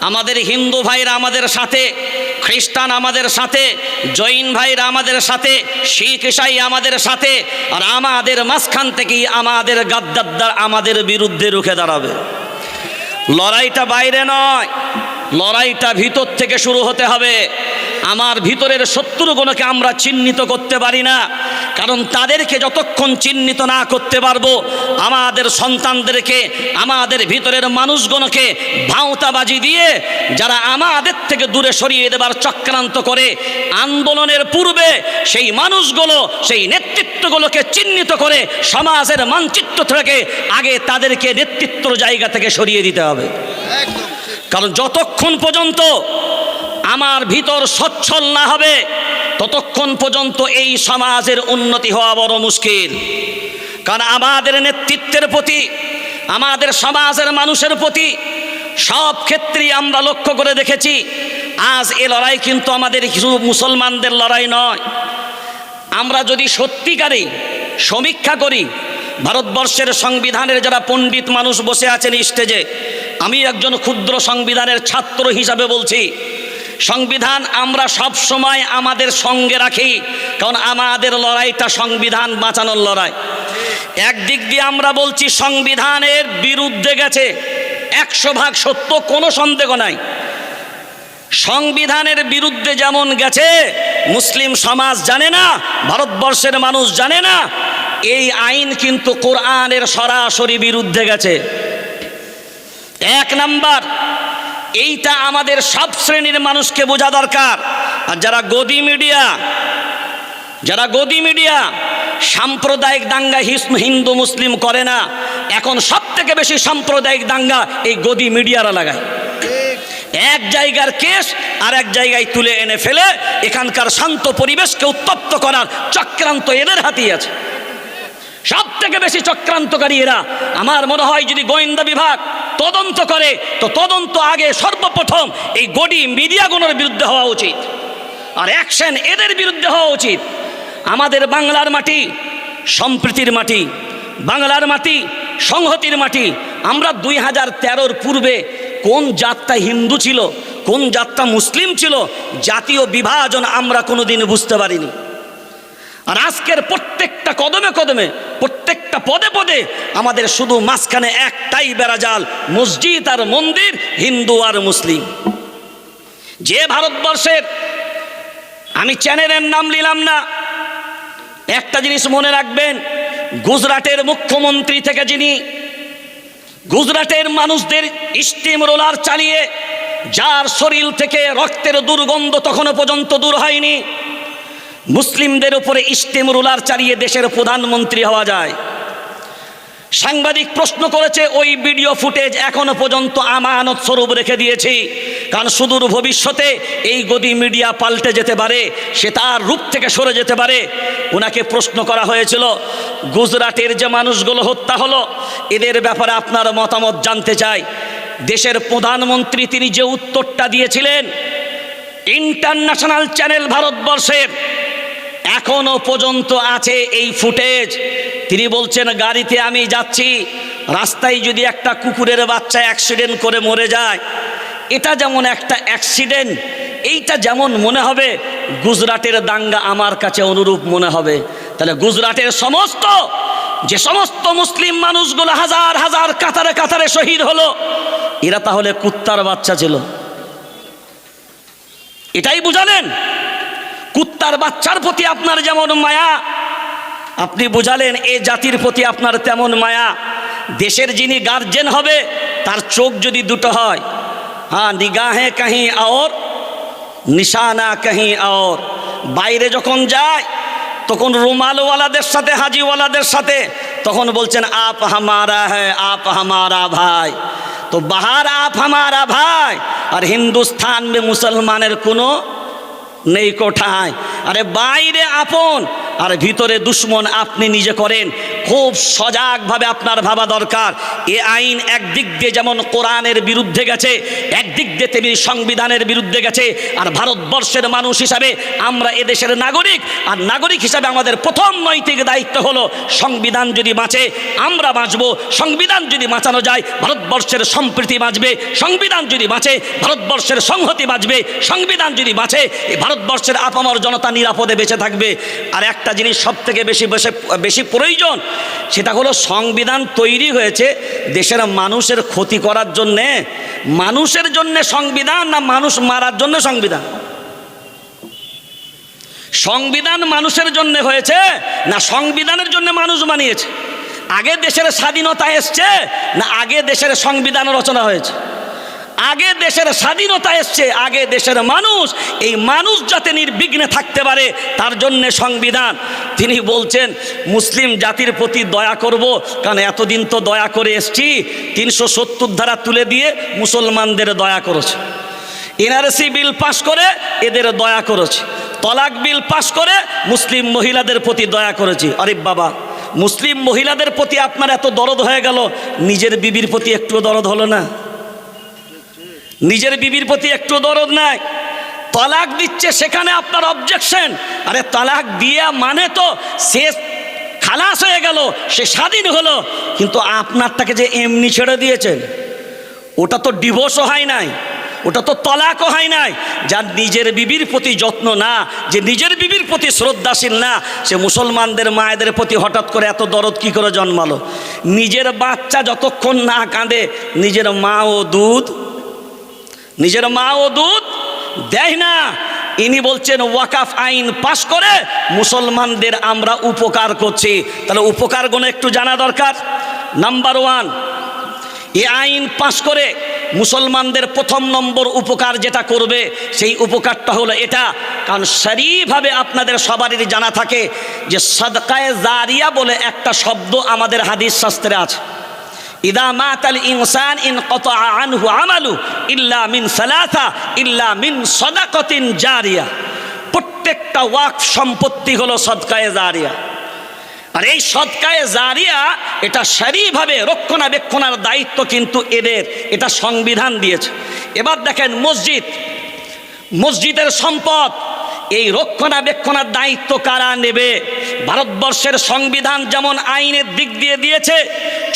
আমাদের হিন্দু ভাইরা আমাদের সাথে, খ্রিস্টান আমাদের সাথে, জৈন ভাইরা আমাদের সাথে, শিখ ইসাই আমাদের সাথে, আর আমাদের মাঝখান থেকেই আমাদের গাদ্দাদ্দার আমাদের বিরুদ্ধে রুখে দাঁড়াবে। লড়াইটা বাইরে নয়, লড়াইটা ভিতর থেকে শুরু হতে হবে। আমার ভিতরের শত্রুগুলোকে আমরা চিহ্নিত করতে পারি না। কারণ তাদেরকে যতক্ষণ চিহ্নিত না করতে পারব আমাদের সন্তানদেরকে আমাদের ভিতরের মানুষগুলোকে ভাঁওতাবাজি দিয়ে যারা আমাদের থেকে দূরে সরিয়ে দেবার চক্রান্ত করে আন্দোলনের পূর্বে সেই মানুষগুলো সেই নেতৃত্বগুলোকে চিহ্নিত করে সমাজের মানচিত্র থেকে আগে তাদেরকে নেতৃত্বর জায়গা থেকে সরিয়ে দিতে হবে। কারণ যতক্ষণ পর্যন্ত আমার ভিতর সচ্ছল না হবে, ততক্ষণ পর্যন্ত এই সমাজের উন্নতি হওয়া বড় মুশকিল। কারণ আমাদের নেতৃত্বের প্রতি, আমাদের সমাজের মানুষের প্রতি সব ক্ষেত্রেই আমরা লক্ষ্য করে দেখেছি, আজ এ লড়াই কিন্তু আমাদের কিছু মুসলমানদের লড়াই নয়। আমরা যদি সত্যিকারে সমীক্ষা করি, ভারতবর্ষের সংবিধানের যারা পণ্ডিত মানুষ বসে আছেন স্টেজে, আমি একজন ক্ষুদ্র সংবিধানের ছাত্র হিসাবে বলছি সংবিধান আমরা সব সময় আমাদের সঙ্গে রাখি, কারণ আমাদের লড়াইটা সংবিধান বাঁচানোর লড়াই। একদিক দিয়ে আমরা বলছি সংবিধানের বিরুদ্ধে গেছে, একশো ভাগ সত্য, কোনো সন্দেহ নাই। সংবিধানের বিরুদ্ধে যেমন গেছে, মুসলিম সমাজ জানে না, ভারতবর্ষের মানুষ জানে না, এই আইন কিন্তু কোরআনের সরাসরি বিরুদ্ধে গেছে। এক নাম্বার এইটা আমাদের সব শ্রেণির মানুষকে বোঝা দরকার। আর যারা গদি মিডিয়া, যারা গদি মিডিয়া, সাম্প্রদায়িক দাঙ্গা হিন্দু, মুসলিম করে না। এখন সব থেকে বেশি সাম্প্রদায়িক দাঙ্গা এই গদি মিডিয়ারা লাগায়। এক জায়গার কেস আর এক জায়গায় তুলে এনে ফেলে, এখানকার শান্ত পরিবেশকে উত্তপ্ত করার চক্রান্ত এদের হাতেই আছে। সব থেকে বেশি চক্রান্তকারী এরা। আমার মনে হয় যদি গোয়েন্দা বিভাগ তদন্ত করে, তো তদন্ত আগে সর্বপ্রথম এই গডি মিডিয়াগুলোর বিরুদ্ধে হওয়া উচিত। আর অ্যাকশন এদের বিরুদ্ধে হওয়া উচিত। আমাদের বাংলার মাটি, সম্প্রীতির মাটি, বাংলার মাটি, সংহতির মাটি। আমরা দুই হাজার তেরোর পূর্বে কোন জাতটা হিন্দু ছিল, কোন জাতটা মুসলিম ছিল, জাতীয় বিভাজন আমরা কোনোদিন বুঝতে পারিনি। আর আজকের প্রত্যেকটা কদমে কদমে, প্রত্যেকটা পদে পদে আমাদের শুধু মাঝখানে একটাই বেড়াজাল, মসজিদ আর মন্দির, হিন্দু আর মুসলিম। যে ভারতবর্ষের আমি চ্যানেলের নাম নিলাম না, একটা জিনিস মনে রাখবেন, গুজরাটের মুখ্যমন্ত্রী থেকে যিনি গুজরাটের মানুষদের স্টিম রোলার চালিয়ে, যার শরীর থেকে রক্তের দুর্গন্ধ তখনও পর্যন্ত দূর হয়নি মুসলিমদের উপরে স্টিম রুলার চালিয়ে দেশের প্রধানমন্ত্রী হওয়া যায়। সাংবাদিক প্রশ্ন করেছে, ওই ভিডিও ফুটেজ এখনও পর্যন্ত আমানত স্বরূপ রেখে দিয়েছি। কারণ সুদূর ভবিষ্যতে এই গদি মিডিয়া পাল্টে যেতে পারে, সে তার রূপ থেকে সরে যেতে পারে। ওনাকে প্রশ্ন করা হয়েছিল, গুজরাটের যে মানুষগুলো হত্যা হলো, এদের ব্যাপারে আপনার মতামত জানতে চাই। দেশের প্রধানমন্ত্রী তিনি যে উত্তরটা দিয়েছিলেন, ইন্টারন্যাশনাল চ্যানেল ভারতবর্ষের এখনও পর্যন্ত আছে এই ফুটেজ। তিনি বলছেন, গাড়িতে আমি যাচ্ছি। রাস্তায় যদি একটা কুকুরের বাচ্চা অ্যাক্সিডেন্ট করে মরে যায়, এটা যেমন একটা অ্যাক্সিডেন্ট এইটা যেমন মনে হবে, গুজরাটের দাঙ্গা আমার কাছে অনুরূপ মনে হবে। তাহলে গুজরাটের সমস্ত, যে সমস্ত মুসলিম মানুষগুলো হাজার হাজার, কাতারে কাতারে শহীদ হলো, এরা তাহলে কুত্তার বাচ্চা ছিল। এটাই বুঝালেন? কুত্তার বাচ্চার প্রতি আপনার যেমন মায়া, আপনি বুঝালেন এ জাতির প্রতি আপনার তেমন মায়া। দেশের যিনি গার্জেন হবে, তার চোখ যদি দুটো হয় হ্যাঁ নিগাহে কাহি আওর, নিশানা কাহি আওর। বাইরে যখন যায়, তখন রুমালওয়ালাদের সাথে, হাজিওয়ালাদের সাথে, তখন বলছেন, আপ হামারা হ্যাঁ আপ হামারা ভাই। তো বাহার আপ হামারা ভাই, আর হিন্দুস্তান মে মুসলমানের কোনো নেই কোঠায় আরে বাইরে আপন আর ভিতরে দুশ্মন আপনি নিজে করেন। খুব সজাগভাবে আপনার ভাবা দরকার। এ আইন একদিক দিয়ে যেমন কোরআনের বিরুদ্ধে গেছে, একদিক দিয়ে তেমনি সংবিধানের বিরুদ্ধে গেছে, আর ভারতবর্ষের মানুষ হিসাবে আমরা এদেশের নাগরিক, আর নাগরিক হিসাবে আমাদের প্রথম নৈতিক দায়িত্ব হলো সংবিধান যদি বাঁচে, আমরা বাঁচবো। সংবিধান যদি বাঁচানো যায়, ভারতবর্ষের সম্প্রীতি বাঁচবে। সংবিধান যদি বাঁচে, ভারতবর্ষের সংহতি বাঁচবে। সংবিধান যদি বাঁচে ভারতবর্ষের আপামর জনতা নিরাপদে বেঁচে থাকবে। আর একটা জিনিস সব থেকে বেশি বেশি প্রয়োজন সেটা হলো সংবিধান তৈরি হয়েছে দেশের মানুষের ক্ষতি করার জন্যে। মানুষের জন্য সংবিধান না মানুষ মারার জন্য সংবিধান? সংবিধান মানুষের জন্য হয়েছে না সংবিধানের জন্য মানুষ বানিয়েছে? আগে দেশের স্বাধীনতা এসছে না আগে দেশের সংবিধান রচনা হয়েছে? আগে দেশের স্বাধীনতা এসছে, আগে দেশের মানুষ, এই মানুষ যাতে নির্বিঘ্নে থাকতে পারে, তার জন্যে সংবিধান। তিনি বলছেন, মুসলিম জাতির প্রতি দয়া করব, কারণ এতদিন তো দয়া করে এসছি, তিনশো সত্তর ধারা তুলে দিয়ে মুসলমানদের দয়া করেছে। এনআরসি বিল পাশ করে এদের দয়া করেছে। তলাক বিল পাশ করে মুসলিম মহিলাদের প্রতি দয়া করেছি। আরে বাবা, মুসলিম মহিলাদের প্রতি আপনার এত দরদ হয়ে গেল, নিজের বিবির প্রতি একটু দরদ হলো না। নিজের বিবির প্রতি একটু দরদ নাই। তালাক দিচ্ছে সেখানে আপনার অবজেকশন আরে তালাক দিয়া মানে তো সে খালাস হয়ে গেল, সে স্বাধীন হলো। কিন্তু আপনারটাকে যে এমনি ছেড়ে দিয়েছেন, ওটা তো ডিভোর্সও হয় নাই, ওটা তো তলাকও হয় নাই। যার নিজের বিবির প্রতি যত্ন না, যে নিজের বিবির প্রতি শ্রদ্ধাশীল না, সে মুসলমানদের মায়েদের প্রতি হঠাৎ করে এত দরদ কি করে জন্মালো? নিজের বাচ্চা যতক্ষণ না কাঁদে, নিজের মা ও দুধ নিজের মা ও দুধ দেয় না। ইনি বলছেন, ওয়াকাফ আইন পাশ করে মুসলমানদের আমরা উপকার করছি। তাহলে উপকারগুলো একটু জানা দরকার। নাম্বার ওয়ান, এ আইন পাশ করে মুসলমানদের প্রথম নম্বর উপকার যেটা করবে, সেই উপকারটা হলো এটা। কারণ সারিভাবে আপনাদের সবারই জানা থাকে যে, সদকায় জারিয়া বলে একটা শব্দ আমাদের হাদিস শাস্ত্রে আছে। ইদা মাতাল ইনসান ইন কত আনহু আমালু ইল্লা মিন সালাসা, ইল্লা মিন সদাকতিন জারিয়া। প্রত্যেকটা ওয়াক সম্পত্তি হলো সদকায়ে জারিয়া। আর এই সদকায়ে জারিয়া, এটা সারিভাবে রক্ষণাবেক্ষণার দায়িত্ব কিন্তু এদের, এটা সংবিধান দিয়েছে। এবার দেখেন মসজিদ। মসজিদের সম্পদ, এই রক্ষণাবেক্ষণার দায়িত্ব কারা নেবে? ভারতবর্ষের সংবিধান যেমন আইনের দিক দিয়ে দিয়েছে,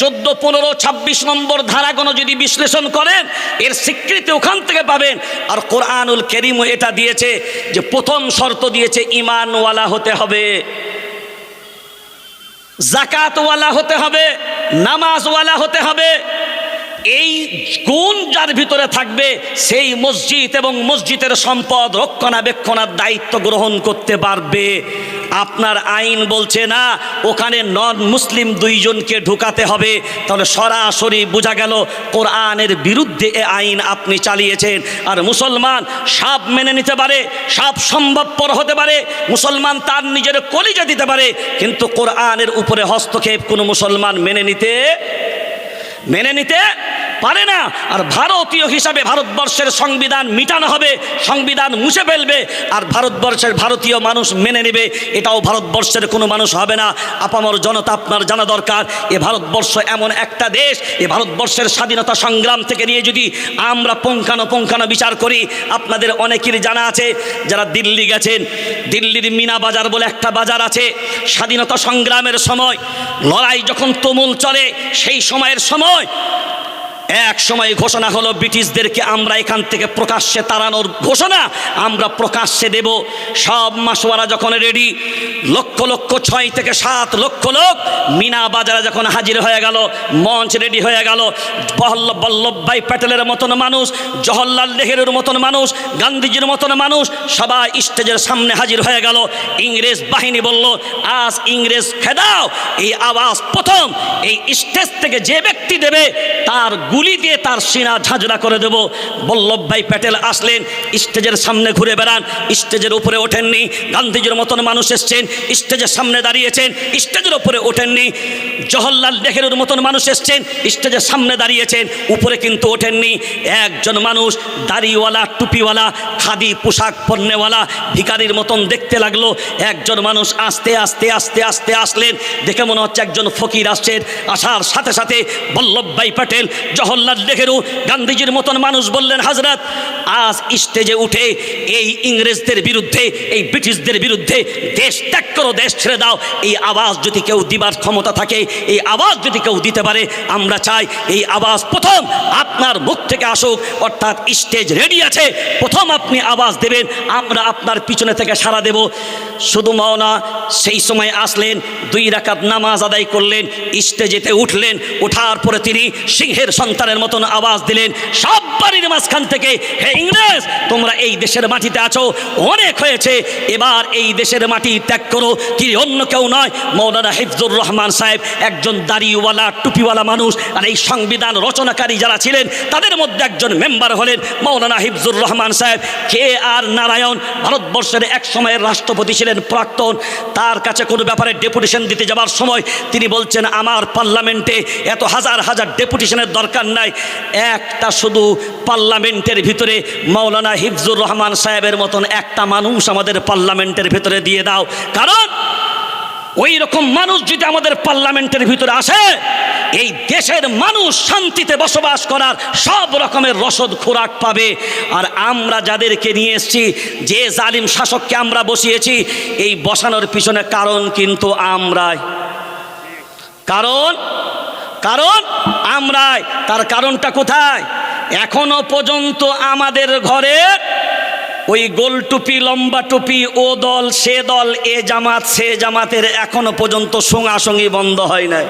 চোদ্দ, পনেরো, ছাব্বিশ নম্বর ধারাগুলো যদি বিশ্লেষণ করেন, এর স্বীকৃতি ওখান থেকে পাবেন। আর কোরআনুল কেরিমও এটা দিয়েছে যে প্রথম শর্ত দিয়েছে ইমানওয়ালা হতে হবে জাকাতওয়ালা হতে হবে, নামাজওয়ালা হতে হবে। এই গুণ যার ভিতরে থাকবে, সেই মসজিদ এবং মসজিদের সম্পদ রক্ষণাবেক্ষণার দায়িত্ব গ্রহণ করতে পারবে। আপনার আইন বলছে না, ওখানে নন মুসলিম দুইজনকে ঢুকাতে হবে। তাহলে সরাসরি বোঝা গেল কোরআনের বিরুদ্ধে এ আইন আপনি চালিয়েছেন। আর মুসলমান সাপ মেনে নিতে পারে, সাপ সম্ভবপর হতে পারে, মুসলমান তার নিজের কলিজা দিতে পারে, কিন্তু কোরআনের উপরে হস্তক্ষেপ কোনো মুসলমান মেনে নিতে মেনে নিতে পারে না। আর ভারতীয় হিসাবে ভারতবর্ষের সংবিধান মিটানো হবে, সংবিধান মুছে ফেলবে, আর ভারতবর্ষের ভারতীয় মানুষ মেনে নেবে, এটাও ভারতবর্ষের কোনো মানুষ হবে না। আপামর জনতা আপনার জানা দরকার, এ ভারতবর্ষ এমন একটা দেশ, এ ভারতবর্ষের স্বাধীনতা সংগ্রাম থেকে নিয়ে যদি আমরা পঙ্খানো পঙ্খানো বিচার করি, আপনাদের অনেকেরই জানা আছে, যারা দিল্লি গেছেন, দিল্লির মিনা বাজার বলে একটা বাজার আছে, স্বাধীনতা সংগ্রামের সময়, লড়াই যখন তুমুল চলে, সেই সময়ের সময় এক সময় ঘোষণা হলো, ব্রিটিশদেরকে আমরা এখান থেকে প্রকাশ্যে তাড়ানোর ঘোষণা, আমরা প্রকাশ্যে দেব। সব মাসোয়ারা যখন রেডি লক্ষ লক্ষ ছয় থেকে সাত লক্ষ লোক মিনা বাজারে যখন হাজির হয়ে গেল, মঞ্চ রেডি হয়ে গেল বল্লভ বল্লভভাই প্যাটেলের মতন মানুষ, জওহরলাল নেহেরুর মতন মানুষ, গান্ধীজির মতন মানুষ, সবাই স্টেজের সামনে হাজির হয়ে গেল। ইংরেজ বাহিনী বলল, আজ ইংরেজ খেদাও, এই আওয়াজ প্রথম, এই স্টেজ থেকে যে ব্যক্তি দেবে, তার গুলি দিয়ে তার সিনা ঝাঁঝরা করে দেব। বল্লভভাই প্যাটেল আসলেন, স্টেজের সামনে ঘুরে বেড়ান। স্টেজের উপরে ওঠেননি, গান্ধীজির মতন মানুষ এসছেন। স্টেজের সামনে দাঁড়িয়েছেন, স্টেজের উপরে ওঠেননি। জওহরলাল নেহেরুর মতন মানুষ এসছেন, স্টেজের সামনে দাঁড়িয়েছেন, উপরে কিন্তু ওঠেননি। একজন মানুষ দাড়িওয়ালা, টুপিওয়ালা, খাদি, পোশাক পরনেওয়ালা ভিকারির মতন দেখতে লাগল। একজন মানুষ আস্তে আস্তে আস্তে আস্তে আসলেন। দেখে মনে হচ্ছে একজন ফকির আসছেন আসার সাথে সাথে বল্লভভাই প্যাটেল জওহরলাল নেহেরু গান্ধীজির মতন মানুষ বললেন হাজরত আজ স্টেজে উঠে এই ইংরেজদের বিরুদ্ধে, এই ব্রিটিশদের বিরুদ্ধে দেশ ত্যাগ করো, দেশ ছেড়ে দাও। এই আওয়াজ যদি কেউ দিবার ক্ষমতা থাকে, এই আওয়াজ যদি কেউ দিতে পারে, আমরা চাই এই আওয়াজ প্রথম আপনার মুখ থেকে আসুক, অর্থাৎ স্টেজ রেডি আছে, প্রথম আপনি আওয়াজ দেবেন, আমরা আপনার পিছনে থেকে সাড়া দেব। শুধু মাওনা, সেই সময় আসলেন, দুই রাকাত নামাজ আদায় করলেন, স্টেজেতে উঠলেন, ওঠার পরে তিনি সিংহের সন্তানের মতন আওয়াজ দিলেন। সব বাড়ির মাঝখান থেকে, হে ইংরেজ, তোমরা এই দেশের মাটিতে আছো, অনেক হয়েছে। এবার এই দেশের মাটি ত্যাগ করো, কি অন্য কেউ নয়। মৌলানা হিফজুর রহমান সাহেব একজন দাড়িওয়ালা, টুপিওয়ালা মানুষ, আর এই সংবিধান রচনাকারী যারা ছিলেন, তাদের মধ্যে একজন মেম্বার হলেন মৌলানা হিফজুর রহমান সাহেব। কে আর নারায়ণ ভারতবর্ষের এক সময়ের রাষ্ট্রপতি ছিলেন প্রাক্তন। তার কাছে কোনো ব্যাপারে ডেপুটেশন দিতে যাবার সময় তিনি বলছেন, আমার পার্লামেন্টে এত হাজার হাজার ডেপুটেশনের দরকার নাই। একটা শুধু পার্লামেন্টের ভিতরে মৌলানা হিফজুর রহমান সাহেবের মতন একটা মানুষ আমাদের পার্লামেন্টের ভিতরে দিয়ে দাও। কারণ ওই রকম মানুষ যদি আমাদের পার্লামেন্টের ভিতরে আসে এই দেশের মানুষ শান্তিতে বসবাস করার সব রকমের রসদ খোরাক পাবে। আর আমরা যাদেরকে নিয়ে এসেছি, যে জালিম শাসককে আমরা বসিয়েছি, এই বসানোর পিছনে কারণ কিন্তু আমরাই। কারণ কারণ আমরাই। তার কারণটা কোথায়? এখনও পর্যন্ত আমাদের ঘরে ওই গোল টুপি, লম্বা টুপি, ও দল, সে দল, এ জামাত, সে জামাতের এখনও পর্যন্ত সঙ্গাসঙ্গি বন্ধ হয় নাই।